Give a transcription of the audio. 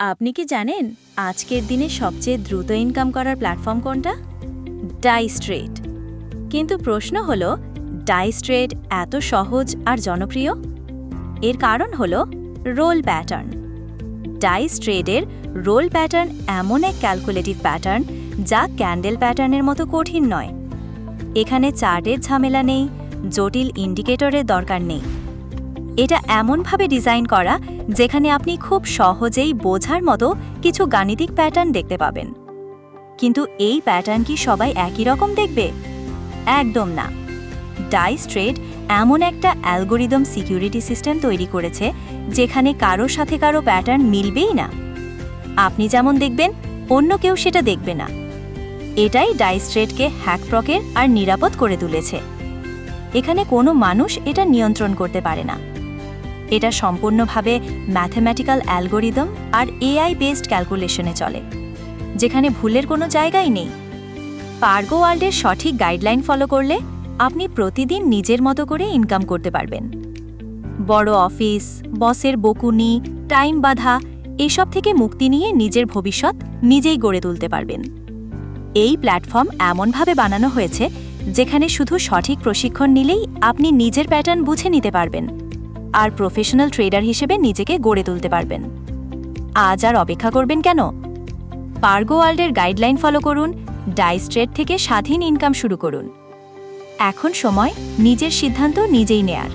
আপনি কি জানেন আজকের দিনে সবচেয়ে দ্রুত ইনকাম করার প্ল্যাটফর্ম কোনটা? ডাই স্ট্রেট কিন্তু প্রশ্ন হল ডাই স্ট্রেট এত সহজ আর জনপ্রিয়? এর কারণ হল রোল প্যাটার্ন ডাই স্ট্রেডের রোল প্যাটার্ন এমন এক ক্যালকুলেটিভ প্যাটার্ন যা ক্যান্ডেল প্যাটার্নের মতো কঠিন নয়। এখানে চার্টের ঝামেলা নেই, জটিল ইন্ডিকেটরের দরকার নেই। এটা এমনভাবে ডিজাইন করা যেখানে আপনি খুব সহজেই বোঝার মতো কিছু গাণিতিক প্যাটার্ন দেখতে পাবেন। কিন্তু এই প্যাটার্ন কি সবাই একই রকম দেখবে? একদম না। ডাই স্ট্রেট এমন একটা অ্যালগোরিদম সিকিউরিটি সিস্টেম তৈরি করেছে যেখানে কারও সাথে কারও প্যাটার্ন মিলবেই না। আপনি যেমন দেখবেন, অন্য কেউ সেটা দেখবে না। এটাই ডাই স্ট্রেটকে হ্যাকপ্রকের আর নিরাপদ করে তুলেছে। এখানে কোনো মানুষ এটা নিয়ন্ত্রণ করতে পারে না। এটা সম্পূর্ণভাবে ম্যাথমেটিক্যাল অ্যালগোরিদম আর এআই বেসড ক্যালকুলেশনে চলে। যেখানে ভুলের কোনো জায়গাই নেই। পার্গো ওয়ার্ল্ডের সঠিক গাইডলাইন ফলো করলে আপনি প্রতিদিন নিজের মতো করে ইনকাম করতে পারবেন। বড় অফিস বসের বকুনি টাইম বাধা, এসব থেকে মুক্তি নিয়ে নিজের ভবিষ্যৎ নিজেই গড়ে তুলতে পারবেন। এই প্ল্যাটফর্ম এমনভাবে বানানো হয়েছে, যেখানে শুধু সঠিক প্রশিক্ষণ নিলেই আপনি নিজের প্যাটার্ন বুঝে নিতে পারবেন। আর প্রফেশনাল ট্রেডার হিসেবে নিজেকে গড়ে তুলতে পারবেন। আজ আর অপেক্ষা করবেন কেন? পার্গো ওয়ার্ল্ডের গাইডলাইন ফলো করুন ডাইস্ট্রেট থেকে স্বাধীন ইনকাম শুরু করুন। এখন সময় নিজের সিদ্ধান্ত নিজেই নেয়ার।